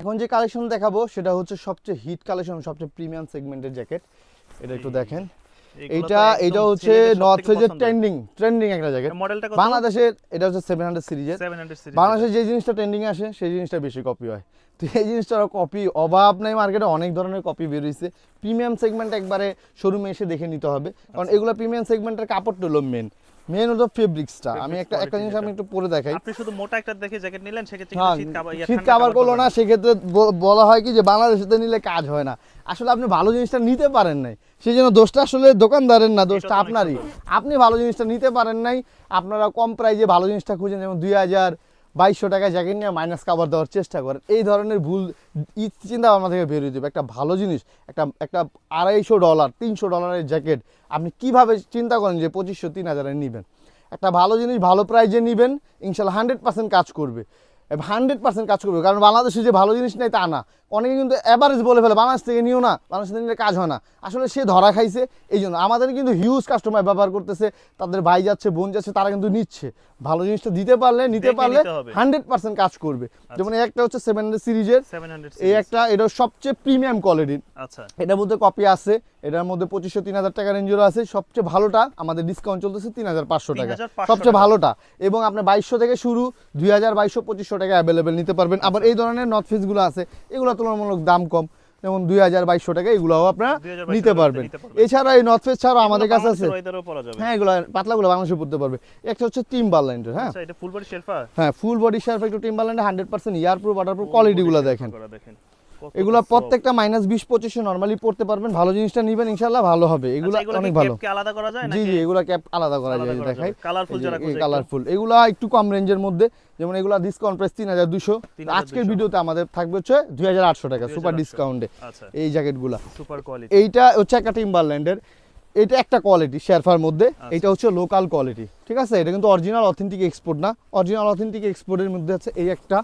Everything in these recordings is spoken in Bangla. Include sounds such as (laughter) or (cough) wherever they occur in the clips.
এখন যে কালেকশন দেখাবো সেটা হচ্ছে সবচেয়ে হিট কালেকশন সবচেয়ে প্রিমিয়াম সেগমেন্টের জ্যাকেট এটা একটু দেখেন। এইটা এটা হচ্ছে নর্থ ফেজের ট্রেন্ডিং ট্রেন্ডিং একটা জ্যাকেট বাংলাদেশের এটা হচ্ছে সেভেন হান্ড্রেড সিরিজের 700 সিরিজ বাংলাদেশে যে জিনিসটা ট্রেন্ডিং আসে সেই জিনিসটা বেশি কপি হয়। তো এই জিনিসটার কপি অভাব নাই মার্কেটে অনেক ধরনের কপি বেরিয়েছে প্রিমিয়াম সেগমেন্ট একবারে শোরুমে এসে দেখে নিতে হবে। কারণ আচ্ছা। এগুলো প্রিমিয়াম সেগমেন্টের কাপড়টা হলো মেন মেন হলো ফেব্রিক্সটা আমি একটা একটা জিনিস আমি একটু পরে দেখাই। আপনি শুধু মোটা একটা দেখে জ্যাকেট নিলেন সেক্ষেত্রে হ্যাঁ শীত ঠান্ডা করল না সেক্ষেত্রে বলা হয় কি যে বাংলাদেশে নিলে কাজ হয় না। আসলে আপনি ভালো জিনিসটা নিতে পারেন নাই। সেই জন্য দোষটা আসলে দোকানদারের না দোষটা আপনারই। আপনি ভালো জিনিসটা নিতে পারেন নাই আপনারা কম প্রাইজে ভালো জিনিসটা খুঁজেন যেমন দুই হাজার বাইশশো টাকায় জ্যাকেট নিয়ে মাইনাস কাভার দেওয়ার চেষ্টা করেন। এই ধরনের ভুল চিন্তা ভাবনা থেকে বেরিয়ে দেবে একটা ভালো জিনিস, একটা একটা আড়াইশো ডলার তিনশো ডলারের জ্যাকেট আপনি কীভাবে চিন্তা করেন যে পঁচিশশো, তিন হাজারে নেবেন? একটা ভালো জিনিস, ভালো প্রাইজে নেবেন, ইনশাল্লাহ হান্ড্রেড পার্সেন্ট কাজ করবে। হান্ড্রেড পার্সেন্ট কাজ করবে কারণ বাংলাদেশে যে ভালো জিনিস নেই তা না। অনেকে কিন্তু অ্যাভারেজ বলে ফেলে বাংলাদেশ থেকে নিও না বাংলাদেশ থেকে নিলে কাজ হয় না। আসলে সে ধরা খাইছে এই জন্য আমাদের কিন্তু হিউজ কাস্টমার ব্যবহার করতেছে তাদের ভাই যাচ্ছে বোন যাচ্ছে তারা কিন্তু নিচ্ছে। ভালো জিনিসটা দিতে পারলে নিতে পারলে হান্ড্রেড পার্সেন্ট কাজ করবে। যেমন এই একটা হচ্ছে সেভেন হান্ড্রেড সিরিজের এই একটা এটা সবচেয়ে প্রিমিয়াম কোয়ালিটির আচ্ছা। এটার মধ্যে কপি আছে এটার মধ্যে পঁচিশশো তিন হাজার টাকা রেঞ্জেরও আছে। সবচেয়ে ভালোটা আমাদের ডিসকাউন্ট চলতেছে তিন হাজার পাঁচশো টাকা। সবচেয়ে ভালোটা। এবং আপনার বাইশশো থেকে শুরু দুই হাজার বাইশশো পঁচিশশো টাকা অ্যাভেলেবেল নিতে পারবেন। আবার এই ধরনের নর্থ ফিসগুলো আছে এগুলো তুলনামূলক দাম কম। যেমন দুই হাজার বাইশশো টাকা এগুলোও আপনারা নিতে পারবেন। এছাড়া এই নর্থ ফেস ছাড়াও আমাদের কাছে আছে হ্যাঁ এগুলো পাতলাগুলো বাংলাদেশে পড়তে পারবে। একটা হচ্ছে টিম টিম্বারল্যান্ডের হ্যাঁ ফুল বডি শেরপা হ্যাঁ ফুল বডি শেয়ার একটু টিম্বারল্যান্ডে hundred percent air proof water proof কোয়ালিটিগুলো দেখেন। এগুলো প্রত্যেকটা মাইনাস বিশ পঁচিশে নর্মালি পড়তে পারবেন। ভালো জিনিসটা নিবেন ইনশাল্লাহ ভালো হবে। এগুলো আচ্ছা, অনেক ভালো। আলাদা করা যায় জি জি এগুলো ক্যাপ আলাদা করা যায় দেখাই? যারা কালারফুল এগুলো একটু কম রেঞ্জের মধ্যে যেমন এগুলো ডিসকাউন্ট প্রাইস তিন হাজার দুশো আজকের ভিডিওতে আমাদের থাকবে হচ্ছে দুই হাজার আটশো টাকা সুপার 2,800 ডিসকাউন্টে আচ্ছা। এই জ্যাকেটগুলো সুপার কোয়ালিটি এইটা হচ্ছে একটা টিম্বারল্যান্ডের এটা একটা কোয়ালিটি শেরফার মধ্যে। আচ্ছা। এটা হচ্ছে লোকাল কোয়ালিটি ঠিক আছে? এটা কিন্তু অরিজিনাল অথেন্টিক এক্সপোর্ট না। অরিজিনাল অথেন্টিক এক্সপোর্টের মধ্যে আছে এই একটা।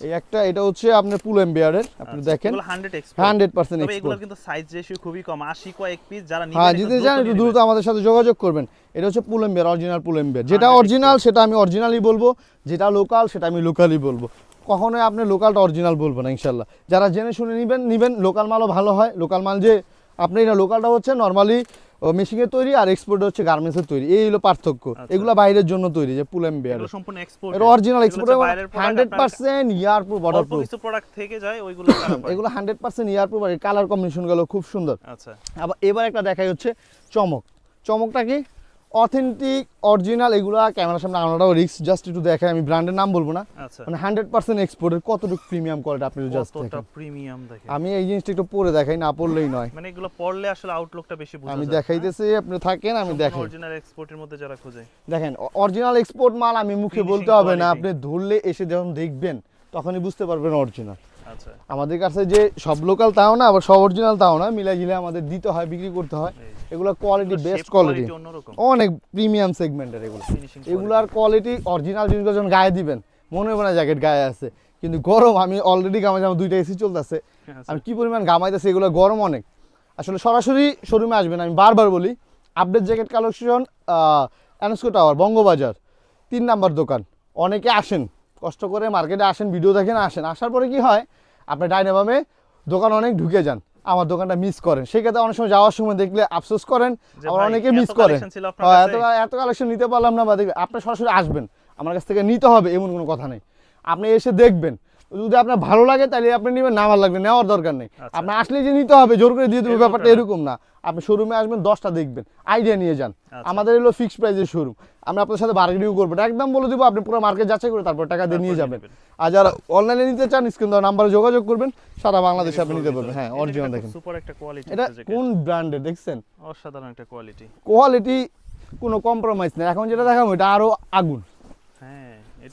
এই একটা এটা হচ্ছে আপনার পুল এম্বিয়ারের আপনি আচ্ছা, দেখেন। এগুলো 100 এক্সপোর্ট হান্ড্রেড পার্সেন্ট তবে এগুলো এক্সপোর্ট কিন্তু সাইজ রেশিও খুবই কম 80 কয়েক পিস যারা হ্যাঁ যদি চান একটু দ্রুত আমাদের সাথে যোগাযোগ করবেন। এটা হচ্ছে পুলেম্বিয়ার অরিজিনাল পুলেম্বিয়ার যেটা হ্যাঁ, অরিজিনাল সেটা আমি অরিজিনালই বলব। যেটা লোকাল সেটা আমি লোকালই বলব। কখনোই আপনি লোকালটা অরিজিনাল বলব না ইনশাল্লাহ যারা জেনে শুনে নেবেন নেবেন। লোকাল মালও ভালো হয়। লোকাল মাল যে আপনি এটা লোকালটা হচ্ছে নর্মালি মেশিনের তৈরি আর এক্সপোর্ট হচ্ছে গার্মেন্টসের তৈরি। এই হলো পার্থক্য। আচ্ছা। এগুলো বাইরের জন্য তৈরি যে পুলেম্বিয়ার বিয়ার সম্পূর্ণ এক্সপোর্ট এটা original export hundred percent air proof border proof কিছু প্রোডাক্ট থেকে যায় ওইগুলো (coughs) এগুলো হান্ড্রেড পার্সেন্ট ইয়ার প্রুফ আর কালার কম্বিনেশনগুলো খুব সুন্দর। আচ্ছা। আবার এবার একটা দেখাই হচ্ছে চমক। চমকটা কি? অথেন্টিক অরিজিনাল এগুলো ক্যামেরার সামনে আনাটাও রিক্স জাস্ট একটু দেখাই আমি ব্র্যান্ডের নাম বলব না। আচ্ছা। মানে হান্ড্রেড পার্সেন্ট এক্সপোর্টের কতটুকু প্রিমিয়াম কোয়ালিটি আপনি জাস্ট দেখেন। প্রিমিয়াম দেখেন? আমি এই জিনিসটা একটু পরে দেখাই না পড়লেই নয়। মানে এগুলো পড়লে আসলে আউটলুকটা বেশি বোঝা আমি যায় দেখাইতেছি আপনি থাকেন আমি দেখাই অরিজিনাল এক্সপোর্টের মধ্যে যারা খোঁজে। দেখেন অরিজিনাল এক্সপোর্ট মাল আমি মুখে বলতে হবে না আপনি ধরলে এসে যখন দেখবেন তখনই বুঝতে পারবেন অরিজিনাল আমাদের কাছে যে সব লোকাল তাও না আবার সব অরিজিনাল তাও না মিলাই ঝিলে আমাদের দিতে হয় বিক্রি করতে হয়। এগুলো কোয়ালিটি বেস্ট কোয়ালিটি অনেক প্রিমিয়াম সেগমেন্টের এগুলো। এগুলার কোয়ালিটি অরিজিনাল জিনিসগুলো যখন গায়ে দিবেন মনে হবে না জ্যাকেট গায়ে আছে। কিন্তু গরম আমি অলরেডি গামাই আমার দুইটা এসি চলতেছে। আচ্ছা। আমি কি পরিমাণ গামাইতেছে এগুলো গরম অনেক। আসলে সরাসরি শোরুমে আসবেন আমি বারবার বলি update jacket collection Annesco tower Bangabazar তিন নাম্বার দোকান। অনেকে আসেন কষ্ট করে মার্কেটে আসেন ভিডিও দেখেন আসেন। আসার পরে কি হয়? আপনি ডাইনামামে দোকান অনেক ঢুকে যান। আমার দোকানটা মিস করেন। সেক্ষেত্রে অনেক সময় যাওয়ার সময় দেখলে আফসোস করেন আবার অনেকে মিস করেন? এত এত কালেকশন নিতে পারলাম না বা দেখবেন আপনি সরাসরি আসবেন। আমার কাছ থেকে নিতে হবে এমন কোনো কথা নেই। আপনি এসে দেখবেন যদি আপনার ভালো লাগে তাহলে আপনি নেবেন না ভালো লাগবে নেওয়ার দরকার নেই। আচ্ছা। আপনি আসলে যে নিতে হবে জোর করে দিয়ে দেবো ব্যাপারটা এরকম না। আপনি শোরুমে আসবেন দশটা দেখবেন আইডিয়া নিয়ে যান। আচ্ছা। আমাদের হলো ফিক্সড প্রাইসের শোরুম আমরা আপনার সাথে বার্গেনিং করব একদম বলে দিব আপনি পুরো মার্কেট যাচাই করে তারপর টাকা দিয়ে নিয়ে যাবেন। আর যারা অনলাইনে নিতে চান স্ক্রিন দেওয়া নাম্বারে যোগাযোগ করবেন। সারা বাংলাদেশে আপনি নিতে পারবেন। হ্যাঁ অরিজিনাল দেখেন। সুপার একটা কোয়ালিটি এটা কোন ব্র্যান্ডের দেখছেন? অসাধারণ একটা কোয়ালিটি কোয়ালিটি কোনো কম্প্রোমাইজ নেই। এখন যেটা দেখাবো এটা আরও আগুন।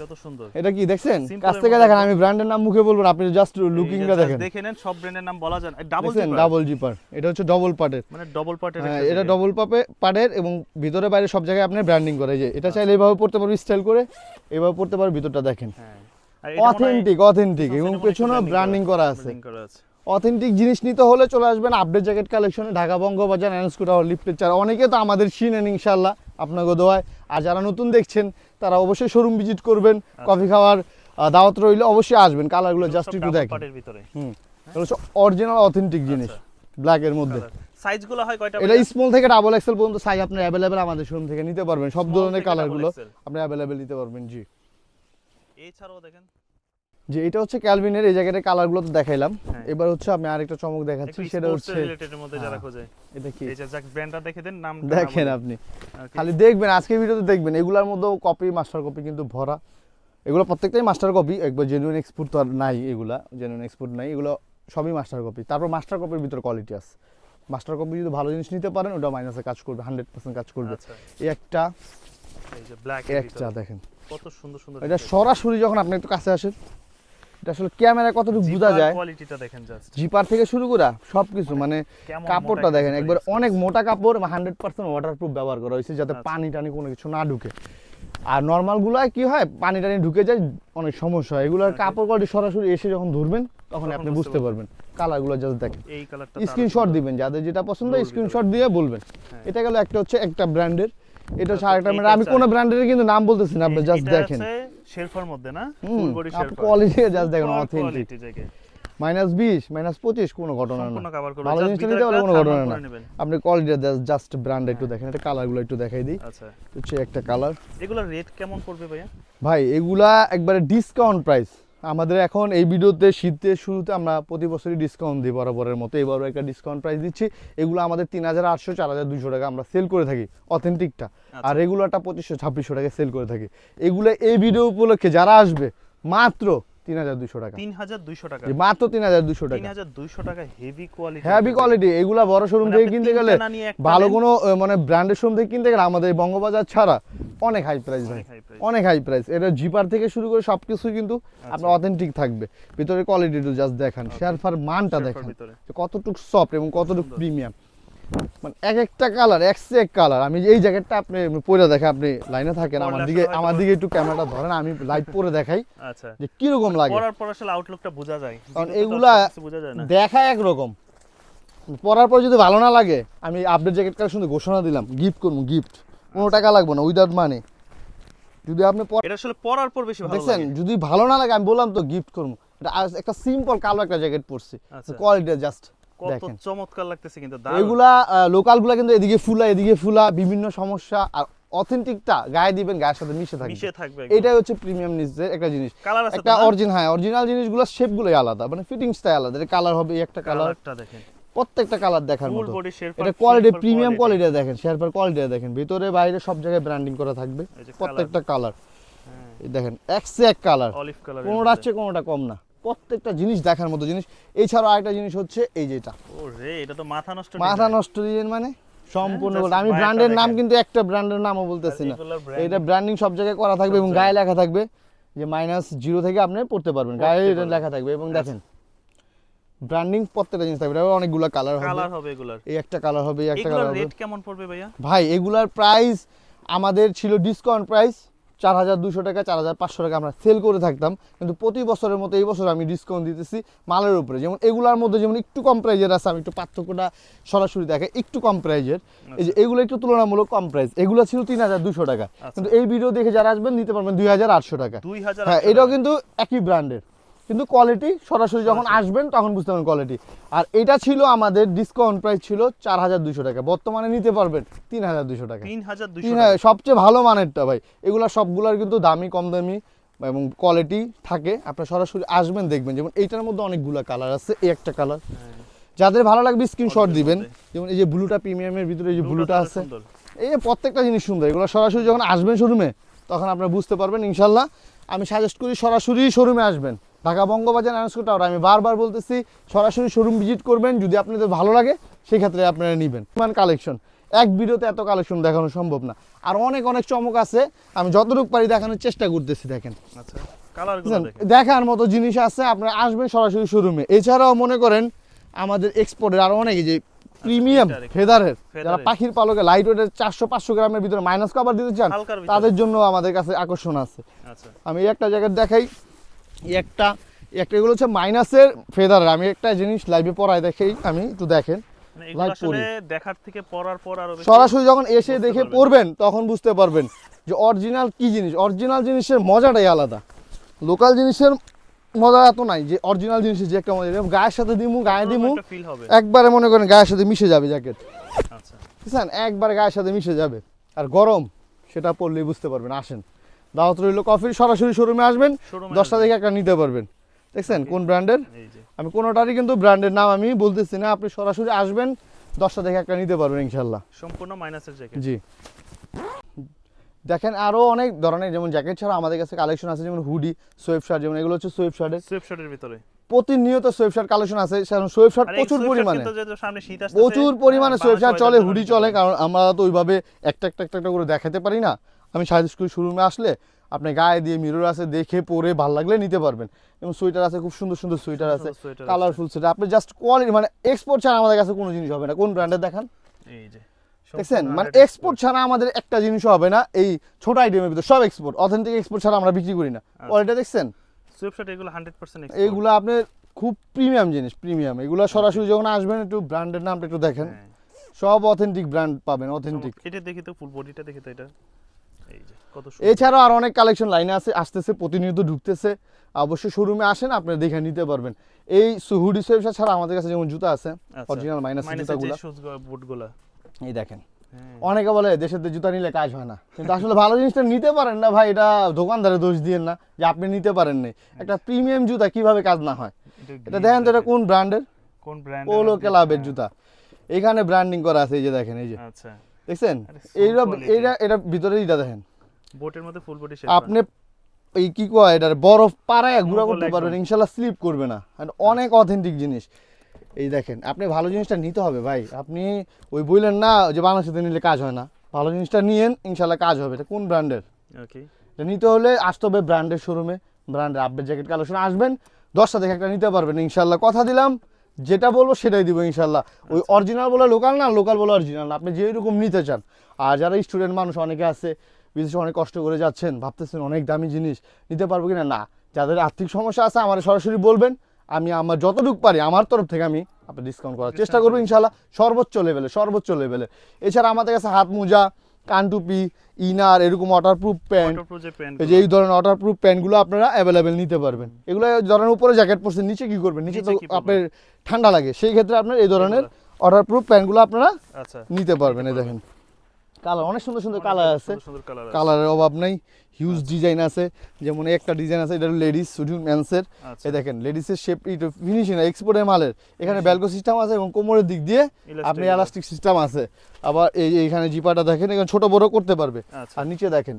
এটা তো সুন্দর। এটা কি দেখছেন? কাছ থেকে দেখেন আমি ব্র্যান্ডের নাম মুখে বলব আপনি জাস্ট লুকিংটা দেখেন। দেখে নেন সব ব্র্যান্ডের নাম বলা যায় ডাবল দেখছেন? ডাবল জিপার এটা হচ্ছে ডবল পার্টের মানে ডবল পার্টের হ্যাঁ এটা ডবল পাপে পার্টের এবং ভিতরে বাইরে সব জায়গায় আপনি ব্র্যান্ডিং করে। যে এটা চাইলে এইভাবে পড়তে পারবে স্টাইল করে এইভাবে পড়তে পারবে ভিতরটা দেখেন। মনে হয় অথেন্টিক অথেন্টিক এবং পেছনেও ব্র্যান্ডিং করা আছে। অথেন্টিক জিনিস নিতে হলে চলে আসবেন আপডেট জ্যাকেট কালেকশনে ঢাকা বঙ্গবাজার অ্যানস্কুটার লিফটের চার অনেকে তো আমাদের চিনেন ইনশাল্লাহ আপনাকে দোয়ায়। আর যারা নতুন দেখছেন তারা অবশ্যই শোরুম ভিজিট করবেন আচ্ছা। কফি খাওয়ার দাওয়াত রইলে। অবশ্যই আসবেন কালারগুলো জাস্ট একটু দেখেন। হুম। হচ্ছে অরিজিনাল অথেন্টিক জিনিস ব্ল্যাক এর মধ্যে। সাইজগুলো হয় কয়টা এটা স্মল থেকে ডাবল এক্সেল পর্যন্ত সাইজ আপনার অ্যাভেলেবেল আমাদের শোরুম থেকে নিতে পারবেন। সব ধরনের কালার কালারগুলো আপনি অ্যাভেলেবেল নিতে পারবেন জি। এছাড়াও দেখেন যে এটা হচ্ছে ক্যালভিনের এই জায়গাটা কালারগুলো তো দেখাইলাম। হ্যাঁ। এবার হচ্ছে আমি আরেকটা চমক দেখাচ্ছি সেটা হচ্ছে রিলেটেড মধ্যে যারা হ্যাঁ। খোঁজে। এটা কি? এই যে যাক ব্র্যান্ডটা দেখে দেন নাম দেখেন আপনি। খালি দেখবেন আজকের ভিডিওতে দেখবেন এগুলার মধ্যেও কপি মাস্টার কপি কিন্তু ভরা। এগুলো প্রত্যেকটাই মাস্টার কপি একবার জেনুইন এক্সপোর্ট তো আর নাই এগুলা জেনুইন এক্সপোর্ট নাই এগুলো সবই মাস্টার কপি তারপর মাস্টার কপির ভিতরে কোয়ালিটি আছে। মাস্টার কপি যদি ভালো জিনিস নিতে পারেন ওটা মাইনাসে কাজ করবে হান্ড্রেড পার্সেন্ট কাজ করবে। আচ্ছা। এই একটা এই যে ব্ল্যাক একটা দেখেন। কত সুন্দর সুন্দর এটা সরাসরি যখন আপনি একটু কাছে আসেন আসলে ক্যামেরা কতটুকু বোঝা যায়? কোয়ালিটিটা দেখেন জাস্ট জিপার থেকে শুরু করে সবকিছু মানে কাপড়টা দেখেন একবার অনেক মোটা কাপড় হান্ড্রেড পার্সেন্ট ওয়াটারপ্রুফ ব্যবহার করা হয়েছে যাতে আচ্ছা। পানি টানি কোনো কিছু না ঢুকে। আর নর্মাল গুলায় কি হয় পানি টানি ঢুকে যায় অনেক সমস্যা হয়। এগুলোর Okay. কাপড় কোয়ালিটি সরাসরি এসে যখন ধরবেন তখন আপনি বুঝতে পারবেন। কালারগুলো জাস্ট দেখেন। স্ক্রিনশট দিবেন যাদের যেটা পছন্দ স্ক্রিনশট দিয়ে বলবেন। হ্যাঁ। এটা গেল একটা হচ্ছে একটা ব্র্যান্ডের এটা আরেকটা এইটা আমি কোনো ব্র্যান্ডের কিন্তু নাম বলতেছি না আপনি জাস্ট দেখেন। শেলফার মধ্যে না? ফুল বডি কোয়ালিটি জাস্ট দেখেন অথেন্টিক মাইনাস বিশ মাইনাস পঁচিশ কোনো ঘটনা না। ভালো জিনিসটা নিতে পারলে কোনো ঘটনা না। আপনি কোয়ালিটি জাস্ট ব্র্যান্ড একটু দেখেন এটা কালারগুলো একটু দেখাই দিই। আচ্ছা। হচ্ছে একটা কালার রেট কেমন পড়বে ভাইয়া? ভাই এগুলা একবারে ডিসকাউন্ট প্রাইস আমাদের এখন এই ভিডিওতে শীতের শুরুতে আমরা প্রতি বছরই ডিসকাউন্ট দিই বরাবরের মতো। এবারও একটা ডিসকাউন্ট প্রাইস দিচ্ছি। এগুলো আমাদের তিন হাজার আটশো চার হাজার দুশো টাকা আমরা সেল করে থাকি অথেন্টিকটা আর রেগুলারটা পঁচিশশো ছাব্বিশশো টাকা সেল করে থাকি। এগুলো এই ভিডিও উপলক্ষে যারা আসবে মাত্র তিন হাজার দুশো টাকা। তিন হাজার দুইশো টাকা। মাত্র তিন হাজার দুশো তিন টাকা হাজার দুইশো টাকা হেভি কোয়ালিটি হ্যাভি কোয়ালিটি এগুলা বড় শোরুম মানে থেকে কিনতে গেলে ভালো কোনো মানে ব্র্যান্ডের শোরুম থেকে কিনতে গেলে আমাদের বঙ্গবাজার ছাড়া অনেক হাই প্রাইস ভাই। অনেক হাই প্রাইস এটা জিপার থেকে শুরু করে সবকিছু কিন্তু আপনার অথেন্টিক থাকবে। ভিতরে কোয়ালিটি একটু জাস্ট দেখান। শেয়ারফার মানটা দেখেন। কতটুকু সফট এবং কতটুকু প্রিমিয়াম মানে এক একটা কালার এক এক কালার আমি এই জ্যাকেটটা আপনি পরে দেখে আপনি লাইনে থাকেন আমার দিকে আমার দিকে একটু ক্যামেরাটা ধরেন আমি লাইট পরে দেখাই আচ্ছা। যে লাগে। পরার পর আসলে আউটলুকটা বোঝা যায়। কারণ এগুলা দেখা পরার পর যদি ভালো না লাগে আমি আপডেট জ্যাকেট ঘোষণা দিলাম গিফট করব গিফট কোনো টাকা লাগবে না উইদাউট মানি যদি আপনি এটা আসলে পরার পর বেশি ভালো দেখছেন যদি ভালো না লাগে আমি বললাম তো গিফট করব। এটা একটা সিম্পল কালো একটা জ্যাকেট পরছি। আচ্ছা। কোয়ালিটি জাস্ট কত দেখেন। চমৎকার লাগতেছে কিন্তু এগুলা লোকালগুলা কিন্তু এদিকে ফুলা এদিকে ফুলা বিভিন্ন সমস্যা আর অথেন্টিকটা গায়ে দিবেন গায়ের সাথে মিশে থাকবে। মিশে থাকবে এটাই হচ্ছে প্রিমিয়াম নিজের একটা জিনিস। কালার একটা অরিজিনাল হ্যাঁ অরিজিনাল জিনিসগুলো শেপগুলোই আলাদা মানে ফিটিংসটাই আলাদা। এটা কালার হবে একটা কালার দেখেন। প্রত্যেকটা কালার দেখার মতো। এটা কোয়ালিটি প্রিমিয়াম কোয়ালিটি দেখেন কোয়ালিটি দেখেন। ভিতরে বাইরে সব জায়গায় ব্র্যান্ডিং করা থাকবে। প্রত্যেকটা কালার হ্যাঁ। দেখেন এক সে এক কালার অলিভ কালার কোনোটা হচ্ছে কোনোটা কম না। প্রত্যেকটা জিনিস দেখার মতো জিনিস। এছাড়াও আরেকটা জিনিস হচ্ছে এই যেটা ও রে এটা তো মাথা নষ্ট মাথা নষ্ট ডিজাইন মানে সম্পূর্ণ just গোল্ড। আমি ব্র্যান্ডের নাম কিন্তু একটা ব্র্যান্ডের নামও বলতেছি না। এটা ব্র্যান্ডিং সব জায়গায় করা থাকবে এবং গায়ে লেখা থাকবে। যে মাইনাস জিরো থেকে আপনি পড়তে পারবেন। গায়ে এটা লেখা থাকবে এবং দেখেন ব্র্যান্ডিং প্রত্যেকটা জিনিস থাকবে। এটা অনেকগুলো কালার হবে। কালার হবে এগুলার। এই একটা কালার হবে এই একটা কালার হবে। রেট কেমন পড়বে ভাইয়া? ভাই এগুলার প্রাইস আমাদের ছিল ডিসকাউন্ট প্রাইস চার হাজার দুশো টাকা চার হাজার পাঁচশো টাকা আমরা সেল করে থাকতাম। কিন্তু প্রতি বছরের মতো এই বছর আমি ডিসকাউন্ট দিতেছি মালের উপরে। যেমন এগুলার মধ্যে যেমন একটু কম প্রাইজের আছে আমি একটু পার্থক্যটা সরাসরি দেখে একটু কম প্রাইজের এই যে এগুলো একটু তুলনামূলক কম প্রাইস এগুলো ছিল তিন হাজার দুশো টাকা। কিন্তু এই ভিডিও দেখে যারা আসবেন নিতে পারবেন দুই হাজার আটশো টাকা। হ্যাঁ এটাও কিন্তু একই ব্র্যান্ডের কিন্তু কোয়ালিটি সরাসরি যখন আসবেন তখন বুঝতে পারবেন কোয়ালিটি আর এটা ছিল আমাদের ডিসকাউন্ট প্রাইস ছিল চার হাজার দুশো টাকা। বর্তমানে নিতে পারবেন তিন হাজার দুশো টাকা। তিন হাজার হাজার সবচেয়ে ভালো মানেরটা ভাই। এগুলো সবগুলোর কিন্তু দামি কম দামি এবং কোয়ালিটি থাকে। আপনার সরাসরি আসবেন দেখবেন। যেমন এইটার মধ্যে অনেকগুলো কালার আছে। এই একটা কালার যাদের ভালো লাগবে স্ক্রিনশট দিবেন। যেমন এই যে ব্লুটা প্রিমিয়ামের ভিতরে এই যে ব্লুটা আছে। এই যে প্রত্যেকটা জিনিস সুন্দর। এগুলো সরাসরি যখন আসবেন শোরুমে তখন আপনারা বুঝতে পারবেন ইনশাল্লাহ আমি সাজেস্ট করি সরাসরি শোরুমে আসবেন। ঢাকা বঙ্গবাজার অ্যানাউন্স টাওয়ার আমি বারবার বলতেছি সরাসরি শোরুম ভিজিট করবেন যদি আপনাদের ভালো লাগে সেই ক্ষেত্রে আপনারা নেবেন। মান কালেকশন এক ভিডিওতে এত কালেকশন দেখানো সম্ভব না। আর অনেক অনেক চমক আছে। আমি যতটুকু পারি দেখানোর চেষ্টা করতেছি দেখেন। আচ্ছা? দেখেন। দেখার মতো জিনিস আছে আপনারা আসবেন সরাসরি শোরুমে এছাড়াও মনে করেন আমাদের এক্সপোর্টের আরও অনেক যে প্রিমিয়াম ফেদারের যারা পাখির পালকে লাইট ওয়েটের চারশো পাঁচশো গ্রামের ভিতরে মাইনাস কভার দিতে চান তাদের জন্য আমাদের কাছে আকর্ষণ আছে। আচ্ছা। আমি একটা জায়গায় দেখাই। একটা একটা এগুলো হচ্ছে মাইনাসের ফেদারের আমি একটা জিনিস লাইভে পড়ায় দেখেই আমি একটু দেখেন। মানে আসলে পরি। দেখার থেকে পরার পর আরও সরাসরি যখন এসে দেখে পারবেন। পড়বেন তখন বুঝতে পারবেন যে অরিজিনাল কি জিনিস। অরিজিনাল জিনিসের মজাটাই আলাদা। লোকাল জিনিসের মজা এত নাই যে অরিজিনাল জিনিসের যে একটা মজা। গায়ের সাথে দিমু গায়ে দিমু একবারে মনে করেন গায়ের সাথে মিশে যাবে জ্যাকেট আচ্ছা। বুঝছেন? একবারে গায়ের সাথে মিশে যাবে। আর গরম সেটা পড়লেই বুঝতে পারবেন আসেন। দাওয়াত রইল কফির সরাসরি শোরুমে আসবেন দশটা থেকে একটা নিতে পারবেন। দেখছেন? কোন ব্র্যান্ডের আমি কোনোটারই কিন্তু ব্র্যান্ডের নাম আমি বলতেছি না আপনি সরাসরি আসবেন দশটা থেকে একটা নিতে পারবেন ইনশাল্লাহ সম্পূর্ণ মাইনাসের জ্যাকেট জি। দেখেন আরও অনেক ধরনের যেমন জ্যাকেট ছাড়া আমাদের কাছে কালেকশন আছে যেমন হুডি সোয়েব শার্ট যেমন এগুলো হচ্ছে সোয়েব শার্টের সুইপ শটের ভিতরে। প্রতিনিয়ত সোয়েব শার্ট কালেকশন আছে সোয়েব শার্ট প্রচুর পরিমাণে। প্রচুর পরিমাণে সোয়েব শার্ট চলে হুডি চলে কারণ আমরা তো ওইভাবে একটা একটা একটা করে দেখাতে পারি না। আমি সাজেস্ট করি শোরুমে আসলে আপনি গায়ে দিয়ে মিরর আছে দেখে পরে ভালো লাগলে নিতে পারবেন। এবং সোয়েটার আছে খুব সুন্দর সুন্দর সোয়েটার আছে কালারফুল সেটা আপনি জাস্ট কোয়ালিটি মানে এক্সপোর্ট ছাড়া আমাদের কাছে কোনো জিনিস হবে না। কোন ব্র্যান্ডের দেখান? এই যে দেখছেন? মানে এক্সপোর্ট ছাড়া আমাদের একটা জিনিসও হবে না এই ছোট আইটেমের ভিতরে। সব এক্সপোর্ট অথেন্টিক এক্সপোর্ট ছাড়া আমরা বিক্রি করি না। আচ্ছা। কোয়ালিটি দেখছেন? সুইপ শট এগুলো 100% এইগুলো আপনার খুব প্রিমিয়াম জিনিস প্রিমিয়াম এগুলো সরাসরি যখন আসবেন একটু ব্র্যান্ডের নামটা একটু দেখেন। হ্যাঁ। সব অথেন্টিক ব্র্যান্ড পাবেন অথেন্টিক এটা দেখি তো ফুল বডিটা দেখি তো এটা এই যে কত সুন্দর এছাড়াও আর অনেক কালেকশন লাইনে আছে আসতেছে প্রতিনিয়ত ঢুকতেছে। অবশ্যই শোরুমে আসেন আপনি দেখে নিতে পারবেন। এই হুডি সোয়েবসা ছাড়া আমাদের কাছে যেমন জুতা আছে অরিজিনাল মাইনাস জুতাগুলো। বুটগুলো এই দেখেন। হ্যাঁ। অনেকে বলে দেশের জুতা নিলে কাজ হয় না। কিন্তু আসলে ভালো জিনিসটা নিতে পারেন না ভাই এটা দোকানদারে দোষ দিয়েন না যে আপনি নিতে পারেন নাই। একটা প্রিমিয়াম জুতা কীভাবে কাজ না হয়? এটা দেখেন তো এটা কোন ব্র্যান্ডের কোন ব্র্যান্ড পোলো ক্লাবের জুতা। এখানে ব্র্যান্ডিং করা আছে এই যে দেখেন এই যে। আচ্ছা। দেখছেন? এইটা। এইটা এটা ভিতরে এইটা দেখেন। বোটের মধ্যে ফুল বডি শেপ আপনি এই কি কয় এটা বরফ পাড়ায় ঘুরা করতে। পারবেন ইনশাল্লাহ স্লিপ করবে না। অনেক অথেন্টিক জিনিস। এই দেখেন আপনি ভালো জিনিসটা নিতে হবে ভাই। আপনি ওই বললেন না যে বাংলাদেশে নিলে কাজ হয় না। ভালো জিনিসটা নিয়েন ইনশাল্লাহ কাজ হবে। এটা কোন ব্র্যান্ডের ওকে এটা নিতে হলে আসতে হবে ব্র্যান্ডের শোরুমে ব্র্যান্ডের আপডেট জ্যাকেট কালেকশন আসবেন। দশটা থেকে একটা নিতে পারবেন ইনশাল্লাহ। কথা দিলাম। যেটা বলব সেটাই দিব ইনশাল্লাহ। ওই অরিজিনাল বলে লোকাল না লোকাল বলে অরিজিনাল না। আপনি যেই রকম নিতে চান। আর যারা স্টুডেন্ট মানুষ অনেকে আছে বিদেশে অনেক কষ্ট করে যাচ্ছেন ভাবতেছেন অনেক দামি জিনিস নিতে পারব কিনা? না। যাদের আর্থিক সমস্যা আছে আমার সরাসরি বলবেন। আমি আমার যতটুকু পারি আমার তরফ থেকে আমি আপনি ডিসকাউন্ট করার চেষ্টা করব ইনশাল্লাহ। সর্বোচ্চ লেভেলে সর্বোচ্চ লেভেলে এছাড়া আমাদের কাছে হাত মোজা কানটুপি ইনার এরকম ওয়াটারপ্রুফ প্যান্ট এই যে এই ধরনের ওয়াটারপ্রুফ প্যান্টগুলো আপনারা অ্যাভেলেবেল নিতে পারবেন। এগুলো ধরনের উপরে জ্যাকেট পরছেন নিচে কি করবেন? নিচে তো? আপনার ঠান্ডা লাগে। সেই ক্ষেত্রে আপনার এই ধরনের ওয়াটারপ্রুফ প্যান্টগুলো আপনারা আচ্ছা। নিতে পারবেন এই দেখেন। কালার অনেক সুন্দর সুন্দর কালার আছে। কালারের অভাব নাই। হিউজ ডিজাইন আছে। যেমন একটা ডিজাইন আছে এটা লেডিস শুধু আচ্ছা। এই দেখেন লেডিসের শেপ একটু ফিনিশিং এক্সপোর্টের মালের। এখানে ব্যালকো সিস্টেম আছে এবং কোমরের দিক দিয়ে আপনি এলাস্টিক সিস্টেম আছে। আবার এই এখানে জিপাটা দেখেন এখানে ছোট বড় করতে পারবে। আচ্ছা। আর নিচে দেখেন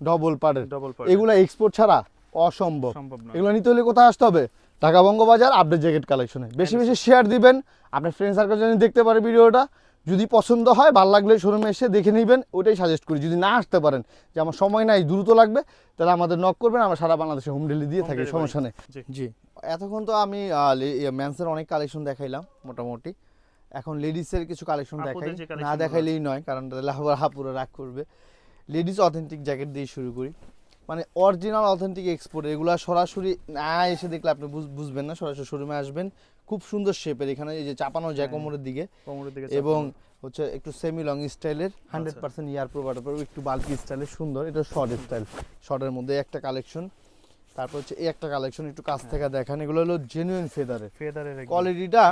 ডবল পাড়ের এগুলো এক্সপোর্ট ছাড়া অসম্ভব। এগুলো নিতে হলে কোথায় আসতে হবে? ঢাকা বঙ্গবাজার আপডেট জ্যাকেট কালেকশনে বেশি বেশি শেয়ার দিবেন। আপনার ফ্রেন্ড সার্কেল যেন দেখতে পারে ভিডিওটা। যদি পছন্দ হয় ভালো লাগলে শোরুমে এসে দেখে নেবেন ওটাই সাজেস্ট করি। যদি না আসতে পারেন যে আমার সময় নাই দ্রুত লাগবে তাহলে আমাদের নক করবেন আমরা সারা বাংলাদেশে হোম ডেলিভারি দিয়ে থাকি সমস্যা নেই। জি। এতক্ষণ তো আমি ম্যান্সের অনেক কালেকশন দেখাইলাম মোটামুটি। এখন লেডিসের কিছু কালেকশন দেখাই। না দেখাইলেই নয় কারণ তাহলে আবার হাপুরে রাগ করবে। লেডিস অথেন্টিক জ্যাকেট দিয়ে শুরু করি। মানে অরিজিনাল অথেন্টিক এক্সপোর্ট এগুলো সরাসরি না এসে দেখলে আপনি বুঝবেন না সরাসরি শোরুমে আসবেন। খুব সুন্দর শেপের এখানে এই যে চাপানো যায় হ্যাঁ। কোমরের দিকে। কোমরের দিকে এবং হচ্ছে একটু সেমি লং স্টাইলের হান্ড্রেড পার্সেন্ট ইয়ার প্রোভাইডার একটু বাল্কি স্টাইলের সুন্দর। এটা শর্ট স্টাইল শর্টের মধ্যে একটা কালেকশন তারপর হচ্ছে এই একটা কালেকশন একটু কাছ থেকে দেখান এগুলো হলো জেনুইন ফেদারের ফেদারের কোয়ালিটিটা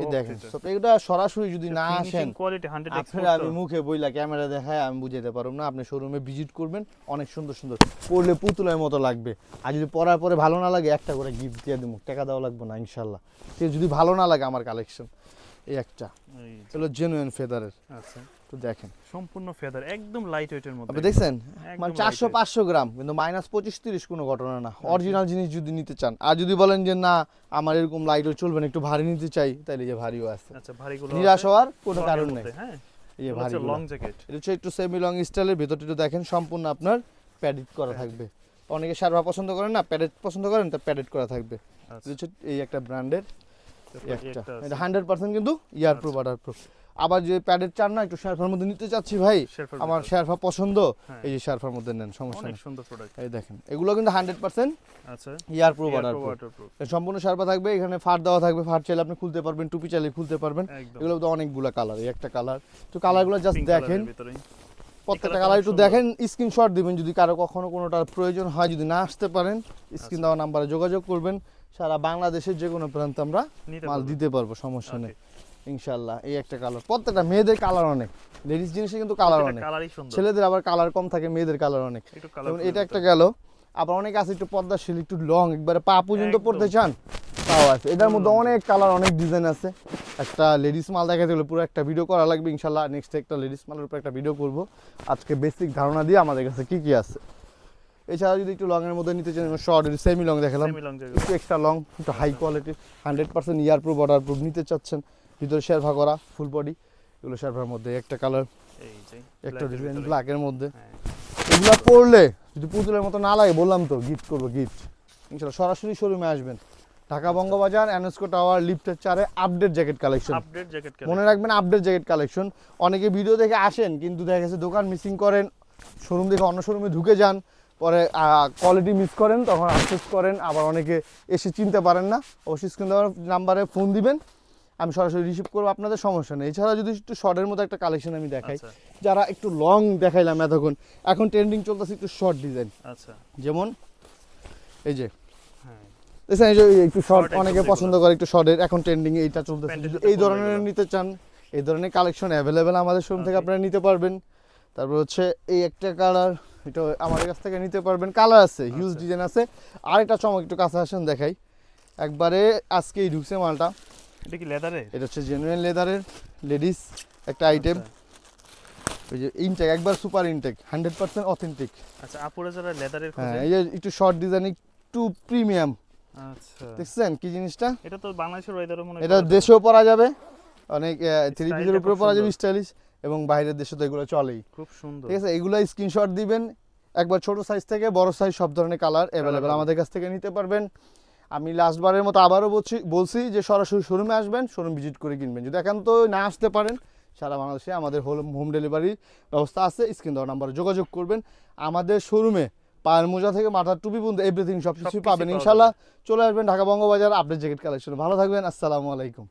এই দেখেন এটা। সো এগুলো সরাসরি যদি না আসেন কোয়ালিটি 100 আপনারা আমি মুখে বইলা ক্যামেরা দেখায় আমি বুঝাতে পারব না আপনি শোরুমে ভিজিট করবেন অনেক সুন্দর সুন্দর। পরলে পুতুলের মতো লাগবে। আর যদি পরার পরে ভালো না লাগে একটা করে গিফট দিয়ে দেবো টাকা দেওয়া লাগবে না ইনশাল্লাহ। ঠিক যদি ভালো না লাগে আমার কালেকশন এই একটা। জেনুইন ফেদারের আচ্ছা। তো দেখেন। সম্পূর্ণ ফেদার একদম লাইট ওয়েটের মধ্যে। আপনি দেখছেন? মানে light চারশো weight। পাঁচশো গ্রাম কিন্তু মাইনাস পঁচিশ তিরিশ কোনো ঘটনা না। অরিজিনাল জিনিস যদি নিতে চান। আর যদি বলেন যে না আমার এরকম লাইটও চলবে না একটু ভারী নিতে চাই তাহলে যে ভারীও আছে। আচ্ছা ভারীগুলো নিরাশ হওয়ার কোনো কারণ নেই। হ্যাঁ। এই ভারী লং জ্যাকেট এটা হচ্ছে একটু সেমি লং স্টাইলের ভেতরটা একটু দেখেন সম্পূর্ণ আপনার প্যাডেড করা থাকবে। অনেকে শারভা পছন্দ করেন না প্যাডেড পছন্দ করেন তা প্যাডেড করা থাকবে। আচ্ছা। এই একটা ব্র্যান্ডের এটা। হান্ড্রেড পার্সেন্ট কিন্তু ইয়ার প্রুফ ওয়াটার প্রুফ আবার যে প্যাডেড চান না একটু শারফার মধ্যে নিতে চাচ্ছি ভাই আমার। শারফা পছন্দ হ্যাঁ। এই যে শারফার মধ্যে নেন সমস্যা নেই। সুন্দর প্রোডাক্ট এই দেখেন এগুলো কিন্তু হান্ড্রেড পার্সেন্ট আচ্ছা। ইয়ার প্রুফ ওয়াটারপ্রুফ সম্পূর্ণ শারপা থাকবে এখানে ফাট দেওয়া থাকবে ফাট চাইলে আপনি খুলতে পারবেন টুপি চাইলে খুলতে পারবেন। এগুলো তো অনেকগুলো কালার এই একটা কালার তো কালারগুলো জাস্ট দেখেন। প্রত্যেকটা কালার একটু। দেখেন স্ক্রিনশট দিবেন যদি কারও কখনো কোনোটার প্রয়োজন হয় যদি না আসতে পারেন স্ক্রিন দেওয়া নাম্বারে যোগাযোগ করবেন। সারা বাংলাদেশের যে কোনো প্রান্তে আমরা মাল দিতে পারব সমস্যা নেই। ইনশাল্লাহ এই একটা কালার প্রত্যেকটা মেয়েদের কালার অনেক। লেডিস জিনিসে কিন্তু কালার অনেক। ছেলেদের আবার কালার কম থাকে মেয়েদের কালার অনেক। যেমন এটা একটা গেল। আবার অনেক আছে একটু পর্দাশীল একটু লং একবারে পা পর্যন্ত পড়তে চান তাও আছে। এটার মধ্যে অনেক কালার অনেক ডিজাইন আছে। একটা লেডিস মাল দেখাতে গেলে পুরো একটা ভিডিও করা লাগবে ইনশাল্লাহ নেক্সট একটা লেডিস মালের উপর একটা ভিডিও করব। আজকে বেসিক ধারণা দিয়ে আমাদের কাছে কি কি আছে? এছাড়া যদি একটু লং এর মধ্যে নিতে চান শর্ট সেমি লং দেখালাম। সেমি লং জায়গা। একটু এক্সট্রা লং একটু হাই কোয়ালিটির hundred percent air proof order proof নিতে চাচ্ছেন ভিতরে শেরভা করা ফুল বডি এগুলো শেরভার মধ্যে একটা কালার এই যে একটা ডিজাইন ব্ল্যাকের মধ্যে। হ্যাঁ, এগুলো পরলে যদি পুতুলের মতো না লাগে বললাম তো গিফট করব গিফট ইনশাল্লাহ সরাসরি শোরুমে আসবেন। ঢাকা বঙ্গবাজার এনএসকো টাওয়ার লিফটের চারে update jacket collection update jacket মনে রাখবেন আপডেট জ্যাকেট কালেকশন অনেকে ভিডিও দেখে আসেন কিন্তু দেখা গেছে দোকান মিসিং করেন শোরুম দেখে অন্য শোরুমে ঢুকে যান। পরে কোয়ালিটি মিস করেন তখন আফসোস করেন আবার অনেকে এসে চিনতে পারেন না অবশ্যই স্ক্রিন নাম্বারে ফোন দিবেন আমি সরাসরি রিসিভ করব আপনাদের সমস্যা নেই। এছাড়া যদি একটু শর্টের মতো একটা কালেকশন আমি দেখাই আচ্ছা। যারা একটু লং দেখাইলাম এতক্ষণ এখন ট্রেন্ডিং চলতেছে একটু শর্ট ডিজাইন আচ্ছা। যেমন এই যে হ্যাঁ। এই যে একটু শর্ট অনেকে পছন্দ করে একটু শর্টের এখন ট্রেন্ডিং এইটা চলতেছে। এই ধরনের নিতে চান এই ধরনের কালেকশন অ্যাভেলেবেল আমাদের শোরুম থেকে আপনারা নিতে পারবেন। তারপর হচ্ছে এই একটা কালার এটা আমার কাছ থেকে নিতে পারবেন। কালার আছে হিউজ আচ্ছা। ডিজাইন আছে। আর একটা চমক একটু কাছে আসেন দেখাই। একবারে আজকেই ঢুকছে মালটা। এটা কি লেদারে এটা হচ্ছে জেনুইন লেদারের লেডিস একটা আইটেম ওই যে ইনটেক একবার super intake hundred percent authentic আচ্ছা আপুরে যারা লেদারের হ্যাঁ এই যে একটু শর্ট ডিজাইন একটু প্রিমিয়াম আচ্ছা। দেখছেন কি জিনিসটা? এটা তো বাংলাদেশের ওয়েদারও মনে এটা দেশেও পরা যাবে। অনেক থ্রি পিসের উপরে পরা যাবে স্টাইলিশ এবং বাইরের দেশে তো এগুলো চলেই। খুব সুন্দর। ঠিক আছে? এগুলো স্ক্রিনশট দিবেন। একবার ছোট সাইজ থেকে বড় সাইজ সব ধরনের কালার অ্যাভেলেবেল আমাদের কাছ থেকে নিতে পারবেন। আমি লাস্ট বারের মতো আবারও বলছি বলছি যে সরাসরি শোরুমে আসবেন শোরুম ভিজিট করে কিনবেন। যদি একান্ত না আসতে পারেন সারা বাংলাদেশে আমাদের হোম হোম ডেলিভারি ব্যবস্থা আছে। স্ক্রিন দেওয়ার নাম্বারে যোগাযোগ করবেন। আমাদের শোরুমে পায়ের মোজা থেকে মাথার টুপি পর্যন্ত এভরিথিং সব কিছুই পাবেন। ইনশাল্লাহ চলে আসবেন Dhaka Bangabazar. Update jacket collection ভালো থাকবেন। আসসালামু আলাইকুম।